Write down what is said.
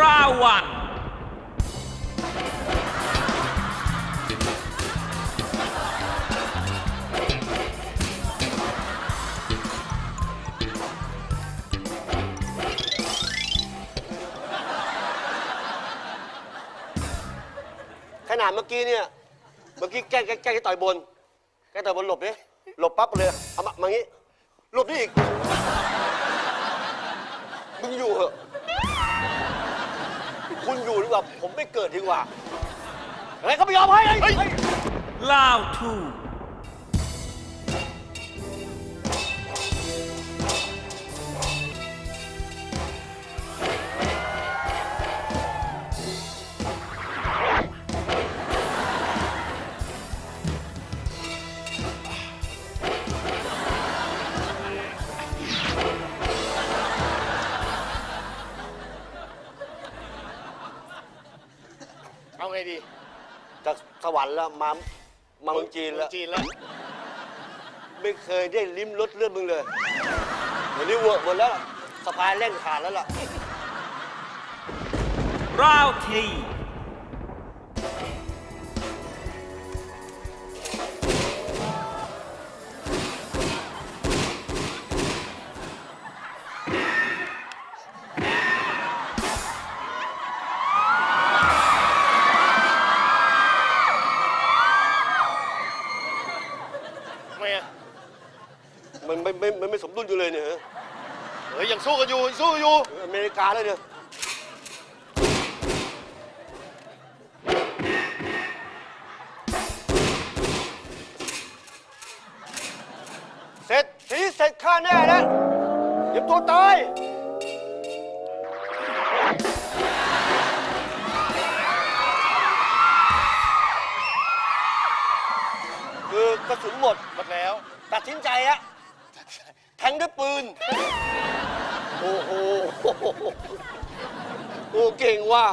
ราวัน ขนาดเมื่อกี้เนี่ย เมื่อกี้แกล้งแกล้งแกล้งให้ต่อยบน แกล้งต่อยบนหลบดิหลบปั๊บเลย เอามามางี้หลบนี่อีก ดีกว่า ผมไม่เกิดดีกว่าอะไรก็ไม่ยอมให้เฮ้ยเฮ้ยลาวทู เอาไงดีจากสวรรค์แล้วมามาเมืองจีนแล้ว จีนแล้ว ไม่เคยได้ลิ้มรสเลือดมึงเลยเดี๋ยวนี้เวอร์หมดแล้วล่ะสะพายเล่นขาดแล้วล่ะ ราวทีท มันไม่ไม่มันไม่สมดุลอยู่เลยเนี่ยฮะเฮ้ยยังสู้กันอยู่ยังสู้กันอยู่ อเมริกาเลยเนี่ยเสร็จทีนี้เสร็จข้าแน่แล้วเดี๋ยวตัวตาย คือกระสุนหมด หมดแล้ว ตัดสินใจอะแท งด้วยปืน โอ้โห โอ้เก่งว่ะ